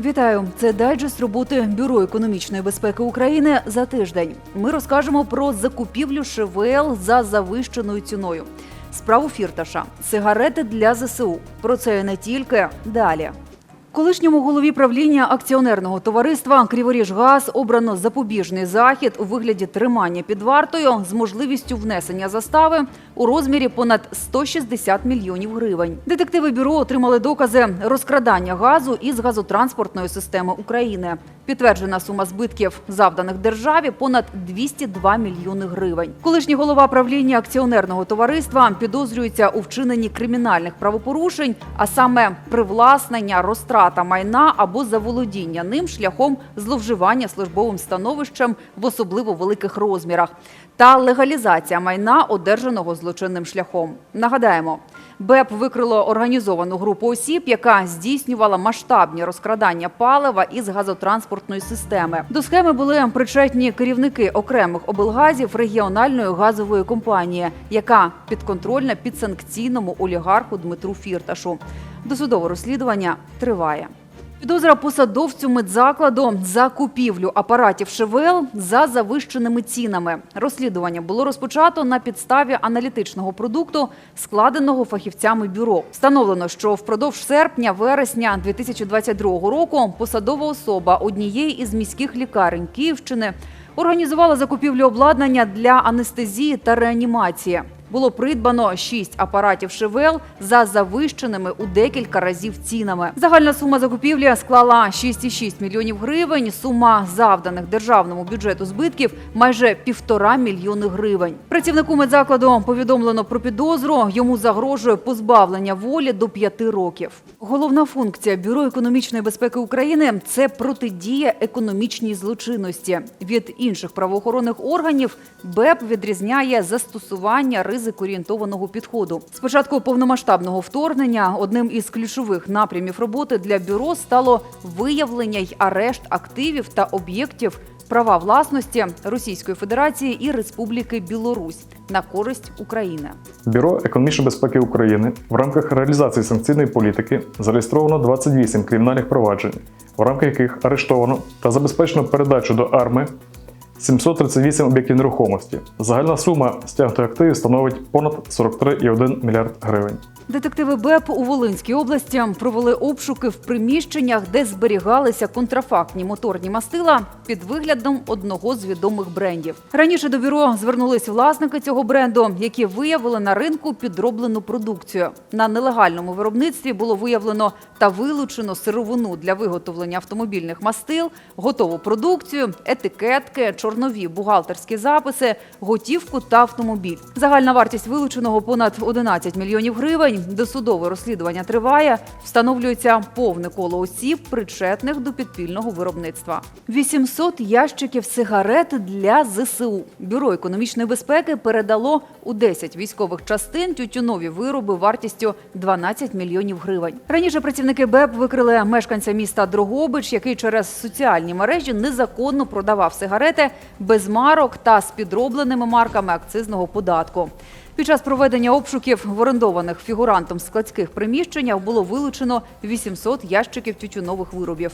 Вітаю! Це дайджест роботи Бюро економічної безпеки України за тиждень. Ми розкажемо про закупівлю ШВЛ за завищеною ціною. Справу фірташа, сигарети для ЗСУ. Про це не тільки далі. Колишньому голові правління акціонерного товариства Криворіжгаз обрано запобіжний захід у вигляді тримання під вартою з можливістю внесення застави у розмірі понад 160 мільйонів гривень. Детективи бюро отримали докази розкрадання газу із газотранспортної системи України. Підтверджена сума збитків, завданих державі, понад 202 мільйони гривень. Колишній голова правління акціонерного товариства підозрюється у вчиненні кримінальних правопорушень, а саме привласнення, розтрата майна або заволодіння ним шляхом зловживання службовим становищем в особливо великих розмірах та легалізація майна, одержаного злочинним шляхом. Нагадаємо, БЕП викрило організовану групу осіб, яка здійснювала масштабні розкрадання палива із газотранспортної системи. До схеми були причетні керівники окремих облгазів регіональної газової компанії, яка підконтрольна підсанкційному олігарху Дмитру Фірташу. Досудове розслідування триває. Підозра посадовцю медзакладу за купівлю апаратів ШВЛ за завищеними цінами. Розслідування було розпочато на підставі аналітичного продукту, складеного фахівцями бюро. Встановлено, що впродовж серпня-вересня 2022 року посадова особа однієї із міських лікарень Київщини організувала закупівлю обладнання для анестезії та реанімації. Було придбано 6 апаратів ШВЛ за завищеними у декілька разів цінами. Загальна сума закупівлі склала 6,6 мільйонів гривень. Сума завданих державному бюджету збитків майже півтора мільйони гривень. Працівнику медзакладу повідомлено про підозру. Йому загрожує позбавлення волі до п'яти років. Головна функція Бюро економічної безпеки України це протидія економічній злочинності. Від інших правоохоронних органів БЕП відрізняє застосування ризикоорієнтованого підходу. З початку повномасштабного вторгнення одним із ключових напрямів роботи для бюро стало виявлення й арешт активів та об'єктів права власності Російської Федерації і Республіки Білорусь на користь України. Бюро економічної безпеки України в рамках реалізації санкційної політики зареєстровано 28 кримінальних проваджень, в рамках яких арештовано та забезпечено передачу до АРМИ 738 об'єктів нерухомості. Загальна сума стягнутих активів становить понад 43,1 мільярд гривень. Детективи БЕП у Волинській області провели обшуки в приміщеннях, де зберігалися контрафактні моторні мастила під виглядом одного з відомих брендів. Раніше до бюро звернулись власники цього бренду, які виявили на ринку підроблену продукцію. На нелегальному виробництві було виявлено та вилучено сировину для виготовлення автомобільних мастил, готову продукцію, етикетки, чорнові бухгалтерські записи, готівку та автомобіль. Загальна вартість вилученого понад 11 мільйонів гривень. Досудове розслідування триває. Встановлюється повне коло осіб, причетних до підпільного виробництва. 800 ящиків сигарет для ЗСУ. Бюро економічної безпеки передало у 10 військових частин тютюнові вироби вартістю 12 мільйонів гривень. Раніше працівники БЕП викрили мешканця міста Дрогобич, який через соціальні мережі незаконно продавав сигарети без марок та з підробленими марками акцизного податку. Під час проведення обшуків в орендованих фігурантом складських приміщеннях було вилучено 800 ящиків тютюнових виробів.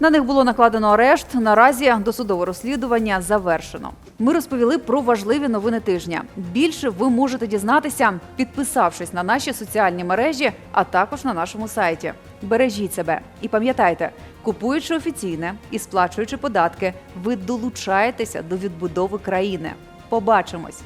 На них було накладено арешт. Наразі досудове розслідування завершено. Ми розповіли про важливі новини тижня. Більше ви можете дізнатися, підписавшись на наші соціальні мережі, а також на нашому сайті. Бережіть себе і пам'ятайте, купуючи офіційне і сплачуючи податки, ви долучаєтеся до відбудови країни. Побачимось.